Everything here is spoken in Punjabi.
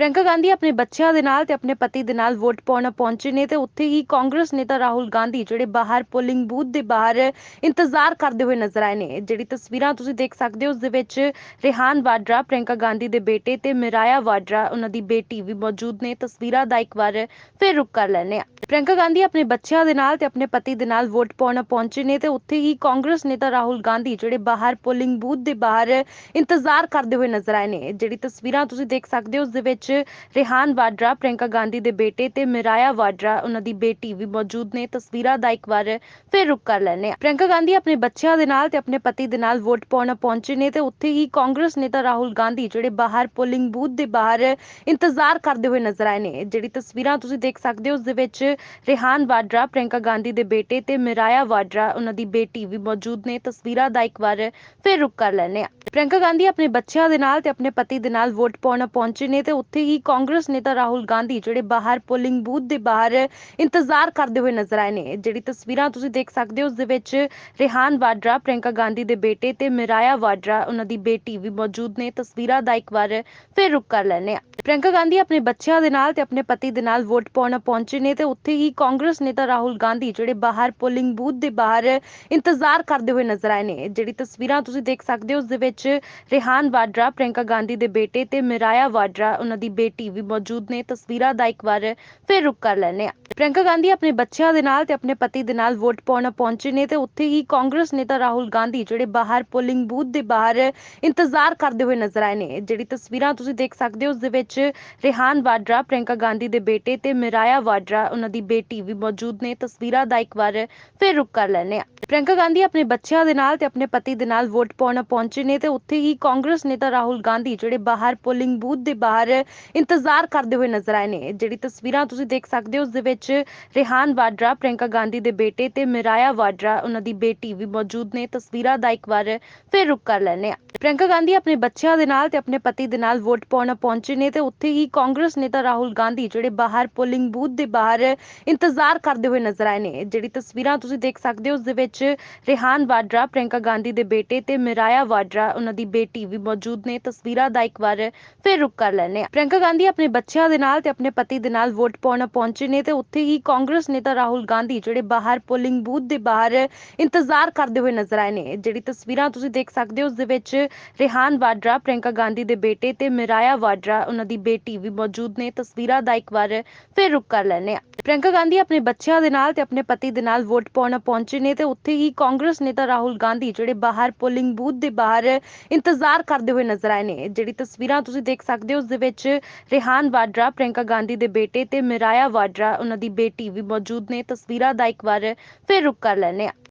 ਪ੍ਰਿਯੰਕਾ ਗਾਂਧੀ ਆਪਣੇ ਬੱਚਿਆਂ ਦੇ ਨਾਲ ਤੇ ਆਪਣੇ ਪਤੀ ਦੇ ਨਾਲ ਵੋਟ ਪਾਉਣ ਪਹੁੰਚੇ ਨੇ ਤੇ ਉੱਥੇ ਹੀ ਕਾਂਗਰਸ ਨੇਤਾ ਰਾਹੁਲ ਗਾਂਧੀ, ਜਿਹੜੇ ਬਾਹਰ ਪੋਲਿੰਗ ਬੂਥ ਦੇ ਬਾਹਰ ਇੰਤਜ਼ਾਰ ਕਰਦੇ ਹੋਏ ਨਜ਼ਰ ਆਏ ਨੇ। ਜਿਹੜੀ ਤਸਵੀਰਾਂ ਤੁਸੀਂ ਦੇਖ ਸਕਦੇ ਹੋ, ਉਸ ਦੇ ਵਿੱਚ ਰਿਹਾਨ ਵਾਡਰਾ, ਪ੍ਰਿਯੰਕਾ ਗਾਂਧੀ ਦੇ ਬੇਟੇ ਤੇ ਮਿਰਾਇਆ ਵਾਡਰਾ, ਉਹਨਾਂ ਦੀ ਬੇਟੀ ਵੀ ਮੌਜੂਦ ਨੇ। ਤਸਵੀਰਾਂ ਦਾ ਇੱਕ ਵਾਰ ਫਿਰ ਰੁਕ ਕਰ ਲੈਣੇ ਆ ਪ੍ਰਿਯੰਕਾ ਗਾਂਧੀ ਆਪਣੇ ਬੱਚਿਆਂ ਦੇ ਨਾਲ ਤੇ ਆਪਣੇ ਪਤੀ ਦੇ ਨਾਲ ਵੋਟ ਪਾਉਣ ਪਹੁੰਚੇ ਨੇ ਤੇ ਉੱਥੇ ਹੀ ਕਾਂਗਰਸ ਨੇਤਾ ਰਾਹੁਲ ਗਾਂਧੀ, ਜਿਹੜੇ ਬਾਹਰ ਪੋਲਿੰਗ ਬੂਥ ਦੇ ਬਾਹਰ ਇੰਤਜ਼ਾਰ ਕਰਦੇ ਹੋਏ ਨਜ਼ਰ ਆਏ ਨੇ। ਜਿਹੜੀ ਤਸਵੀਰਾਂ ਤੁਸੀਂ ਦੇਖ ਸਕਦੇ ਹੋ, ਉਸ ਦੇ ਵਿੱਚ ਰਿਹਾਨ ਵਾਡਰਾ, ਪ੍ਰਿਯੰਕਾ ਗਾਂਧੀ ਦੇ ਬੇਟੇ ਤੇ ਮਿਰਾਇਆ ਵਾਡਰਾ, ਉਹਨਾਂ ਦੀ ਬੇਟੀ ਵੀ ਮੌਜੂਦ ਨੇ। ਤਸਵੀਰਾਂ ਦਾ ਇੱਕ ਵਾਰ ਫਿਰ ਰੁਕ ਕਰ ਲੈਣੇ ਆ ਪ੍ਰਿਯੰਕਾ ਗਾਂਧੀ ਆਪਣੇ ਬੱਚਿਆਂ ਦੇ ਨਾਲ ਤੇ ਆਪਣੇ ਪਤੀ ਦੇ ਨਾਲ ਵੋਟ ਪਾਉਣ ਪਹੁੰਚੇ ਨੇ ਤੇ ਉੱਥੇ ਹੀ ਕਾਂਗਰਸ ਨੇਤਾ ਰਾਹੁਲ ਗਾਂਧੀ, ਜਿਹੜੇ ਬਾਹਰ ਪੋਲਿੰਗ ਬੂਥ ਦੇ ਬਾਹਰ ਇੰਤਜ਼ਾਰ ਕਰਦੇ ਹੋਏ ਨਜ਼ਰ ਆਏ ਨੇ। ਜਿਹੜੀ ਤਸਵੀਰਾਂ ਤੁਸੀਂ ਦੇਖ ਸਕਦੇ ਹੋ, ਉਸ ਦੇ ਵਿੱਚ ਰਿਹਾਨ ਵਾਡਰਾ, ਪ੍ਰਿਯੰਕਾ ਗਾਂਧੀ ਦੇ ਬੇਟੇ ਤੇ ਮਿਰਾਇਆ ਵਾਡਰਾ, ਉਹਨਾਂ ਦੀ ਬੇਟੀ ਵੀ ਮੌਜੂਦ ਨੇ। ਤਸਵੀਰਾਂ ਦਾ ਇੱਕ ਵਾਰ ਫਿਰ ਰੁਕ ਕਰ ਲੈਣੇ ਆ ਪ੍ਰਿਯੰਕਾ ਗਾਂਧੀ ਆਪਣੇ ਬੱਚਿਆਂ ਦੇ ਨਾਲ ਤੇ ਆਪਣੇ ਪਤੀ ਦੇ ਨਾਲ ਵੋਟ ਪਾਉਣ ਪਹੁੰਚੇ ਨੇ ਤੇ ਉੱਥੇ ਹੀ ਕਾਂਗਰਸ ਨੇਤਾ ਰਾਹੁਲ ਗਾਂਧੀ ਜਿਹੜੇ ਬਾਹਰ ਪੋਲਿੰਗ ਬੂਥ ਦੇ ਬਾਹਰ ਇੰਤਜ਼ਾਰ ਕਰਦੇ ਹੋਏ ਨਜ਼ਰ ਆਏ ਨੇ। ਜਿਹੜੀ ਤਸਵੀਰਾਂ ਤੁਸੀਂ ਦੇਖ ਸਕਦੇ ਹੋ, ਉਸ ਦੇ ਵਿੱਚ ਰਿਹਾਨ ਵਾਡਰਾ, ਪ੍ਰਿਯੰਕਾ ਗਾਂਧੀ ਦੇ ਬੇਟੇ ਤੇ ਮਿਰਾਇਆ ਵਾਡਰਾ, ਉਹਨਾਂ ਦੀ ਬੇਟੀ ਵੀ ਮੌਜੂਦ ਨੇ। ਤਸਵੀਰਾਂ ਦਾ ਇੱਕ ਵਾਰ ਫਿਰ ਰੁਕ ਕਰ ਲੈਣੇ ਆ ਪ੍ਰਿਯੰਕਾ ਗਾਂਧੀ ਆਪਣੇ ਬੱਚਿਆਂ ਦੇ ਨਾਲ ਤੇ ਆਪਣੇ ਪਤੀ ਦੇ ਨਾਲ ਵੋਟ ਪਾਉਣ ਪਹੁੰਚੇ ਨੇ ਤੇ ਉੱਥੇ ਹੀ ਕਾਂਗਰਸ ਨੇਤਾ ਰਾਹੁਲ ਗਾਂਧੀ ਜਿਹੜੇ ਬਾਹਰ ਪੋਲਿੰਗ ਬੂਥ ਦੇ ਬਾਹਰ ਇੰਤਜ਼ਾਰ ਕਰਦੇ ਹੋਏ ਨਜ਼ਰ ਆਏ ਨੇ। ਜਿਹੜੀ ਤਸਵੀਰਾਂ ਤੁਸੀਂ ਦੇਖ ਸਕਦੇ ਹੋ, ਉਸ ਦੇ ਵਿੱਚ ਰਿਹਾਨ ਵਾਡਰਾ, ਪ੍ਰਿਯੰਕਾ ਗਾਂਧੀ ਦੇ ਬੇਟੇ ਤੇ ਮਿਰਾਇਆ ਵਾਡਰਾ, ਉਹਨਾਂ ਦੀ ਬੇਟੀ ਵੀ ਮੌਜੂਦ ਨੇ। ਤਸਵੀਰਾਂ ਦਾ ਇੱਕ ਵਾਰ ਫਿਰ ਰੁਕ ਕਰ ਲੈਣੇ ਆ ਪ੍ਰਿਯੰਕਾ ਗਾਂਧੀ ਆਪਣੇ ਬੱਚਿਆਂ ਦੇ ਨਾਲ ਤੇ ਆਪਣੇ ਪਤੀ ਦੇ ਨਾਲ ਵੋਟ ਪਾਉਣ ਪਹੁੰਚੇ ਨੇ ਤੇ ਉੱਥੇ ਹੀ ਕਾਂਗਰਸ ਨੇਤਾ ਰਾਹੁਲ ਗਾਂਧੀ, ਜਿਹੜੇ ਬਾਹਰ ਪੋਲਿੰਗ ਬੂਥ ਦੇ ਬਾਹਰ ਇੰਤਜ਼ਾਰ ਕਰਦੇ ਹੋਏ ਨਜ਼ਰ ਆਏ ਨੇ। ਜਿਹੜੀ ਤਸਵੀਰਾਂ ਤੁਸੀਂ ਦੇਖ ਸਕਦੇ ਹੋ, ਉਸ ਦੇ ਵਿੱਚ ਰਿਹਾਨ ਵਾਡਰਾ, ਪ੍ਰਿਯੰਕਾ ਗਾਂਧੀ ਦੇ ਬੇਟੇ ਤੇ ਮਿਰਾਇਆ ਵਾਡਰਾ, ਉਹਨਾਂ ਦੀ ਬੇਟੀ ਵੀ ਮੌਜੂਦ ਨੇ। ਤਸਵੀਰਾਂ ਦਾ ਇੱਕ ਵਾਰ ਫਿਰ ਰੁਕ ਕਰ ਲੈਣੇ ਆ ਪ੍ਰਿਯੰਕਾ ਗਾਂਧੀ ਆਪਣੇ ਬੱਚਿਆਂ ਦੇ ਨਾਲ ਤੇ ਆਪਣੇ ਪਤੀ ਦੇ ਨਾਲ ਵੋਟ ਪਾਉਣ ਪਹੁੰਚੇ ਨੇ ਤੇ ਉੱਥੇ ਹੀ ਕਾਂਗਰਸ ਨੇਤਾ ਰਾਹੁਲ ਗਾਂਧੀ, ਜਿਹੜੇ ਬਾਹਰ ਪੋਲਿੰਗ ਬੂਥ ਦੇ ਬਾਹਰ ਇੰਤਜ਼ਾਰ ਕਰਦੇ ਹੋਏ ਨਜ਼ਰ ਆਏ ਨੇ। ਜਿਹੜੀ ਤਸਵੀਰਾਂ ਤੁਸੀਂ ਦੇਖ ਸਕਦੇ ਹੋ, ਉਸ ਦੇ ਵਿੱਚ ਰਿਹਾਨ ਵਾਡਰਾ, ਪ੍ਰਿਯੰਕਾ ਗਾਂਧੀ ਦੇ ਬੇਟੇ ਤੇ ਮਿਰਾਇਆ ਵਾਡਰਾ, ਉਹਨਾਂ ਦੀ ਬੇਟੀ ਵੀ ਮੌਜੂਦ ਨੇ। ਤਸਵੀਰਾਂ ਦਾ ਇੱਕ ਵਾਰ ਫਿਰ ਰੁਕ ਕਰ ਲੈਣੇ ਆ ਪ੍ਰਿਯੰਕਾ ਗਾਂਧੀ ਆਪਣੇ ਬੱਚਿਆਂ ਦੇ ਨਾਲ ਤੇ ਆਪਣੇ ਪਤੀ ਦੇ ਨਾਲ ਵੋਟ ਪਾਉਣ ਪਹੁੰਚੇ ਨੇ ਤੇ ਉੱਥੇ ਹੀ ਕਾਂਗਰਸ ਨੇਤਾ ਰਾਹੁਲ ਗਾਂਧੀ, ਜਿਹੜੇ ਬਾਹਰ ਪੋਲਿੰਗ ਬੂਥ ਦੇ ਬਾਹਰ ਇੰਤਜ਼ਾਰ ਕਰਦੇ ਹੋਏ ਨਜ਼ਰ ਆਏ ਨੇ। ਜਿਹੜੀ ਤਸਵੀਰਾਂ ਤੁਸੀਂ ਦੇਖ ਸਕਦੇ ਹੋ, ਉਸ ਦੇ ਵਿੱਚ ਰਿਹਾਨ ਵਾਡਰਾ, ਪ੍ਰਿਯੰਕਾ ਗਾਂਧੀ ਦੇ ਬੇਟੇ ਤੇ ਮਿਰਾਇਆ ਵਾਡਰਾ, ਉਹਨਾਂ ਦੀ ਬੇਟੀ ਵੀ ਮੌਜੂਦ ਨੇ। ਤਸਵੀਰਾਂ ਦਾ ਇੱਕ ਵਾਰ ਫਿਰ ਰੁਕ ਕਰ ਲੈਣੇ ਆ ਪ੍ਰਿਯੰਕਾ ਗਾਂਧੀ ਆਪਣੇ ਬੱਚਿਆਂ ਦੇ ਨਾਲ ਤੇ ਆਪਣੇ ਪਤੀ ਦੇ ਨਾਲ ਵੋਟ ਪਾਉਣ ਪਹੁੰਚੇ ਨੇ ਤੇ ਉੱਥੇ ਹੀ ਕਾਂਗਰਸ ਨੇਤਾ ਰਾਹੁਲ ਗਾਂਧੀ ਜਿਹੜੇ ਬਾਹਰ ਪੋਲਿੰਗ ਬੂਥ ਦੇ ਬਾਹਰ ਇੰਤਜ਼ਾਰ ਕਰਦੇ ਹੋਏ ਨਜ਼ਰ ਆਏ ਨੇ। ਜਿਹੜੀ ਤਸਵੀਰਾਂ ਤੁਸੀਂ ਦੇਖ ਸਕਦੇ ਹੋ, ਉਸ ਦੇ ਵਿੱਚ ਰਿਹਾਨ ਵਾਡਰਾ, ਪ੍ਰਿਯੰਕਾ ਗਾਂਧੀ ਦੇ ਬੇਟੇ ਤੇ ਮਿਰਾਇਆ ਵਾਡਰਾ, ਉਹਨਾਂ ਦੀ ਬੇਟੀ ਵੀ ਮੌਜੂਦ ਨੇ। ਤਸਵੀਰਾਂ ਦਾ ਇੱਕ ਵਾਰ ਫਿਰ ਰੁਕ ਕਰ ਲੈਣੇ ਆ ਪ੍ਰਿਯੰਕਾ ਗਾਂਧੀ ਆਪਣੇ ਬੱਚਿਆਂ ਦੇ ਨਾਲ ਤੇ ਆਪਣੇ ਪਤੀ ਦੇ ਨਾਲ ਵੋਟ ਪਾਉਣ ਪਹੁੰਚੇ ਨੇ ਤੇ ਉੱਥੇ ਹੀ ਕਾਂਗਰਸ ਨੇਤਾ ਰਾਹੁਲ ਗਾਂਧੀ ਜਿਹੜੇ ਬਾਹਰ ਪੋਲਿੰਗ ਬੂਥ ਦੇ ਬਾਹਰ ਇੰਤਜ਼ਾਰ ਕਰਦੇ ਹੋਏ ਨਜ਼ਰ ਆਏ ਨੇ। ਜਿਹੜੀ ਤਸਵੀਰਾਂ ਤੁਸੀਂ ਦੇਖ ਸਕਦੇ ਹੋ, ਉਸ ਦੇ ਵਿੱਚ ਰਿਹਾਨ ਵਾਡਰਾ, ਪ੍ਰਿਯੰਕਾ ਗਾਂਧੀ ਦੇ ਬੇਟੇ ਤੇ ਮਿਰਾਇਆ ਵਾਡਰਾ, ਉਹਨਾਂ ਦੀ ਬੇਟੀ ਵੀ ਮੌਜੂਦ ਨੇ। ਤਸਵੀਰਾਂ ਦਾ ਇੱਕ ਵਾਰ ਫਿਰ ਰੁਕ ਕਰ ਲੈਣੇ ਆ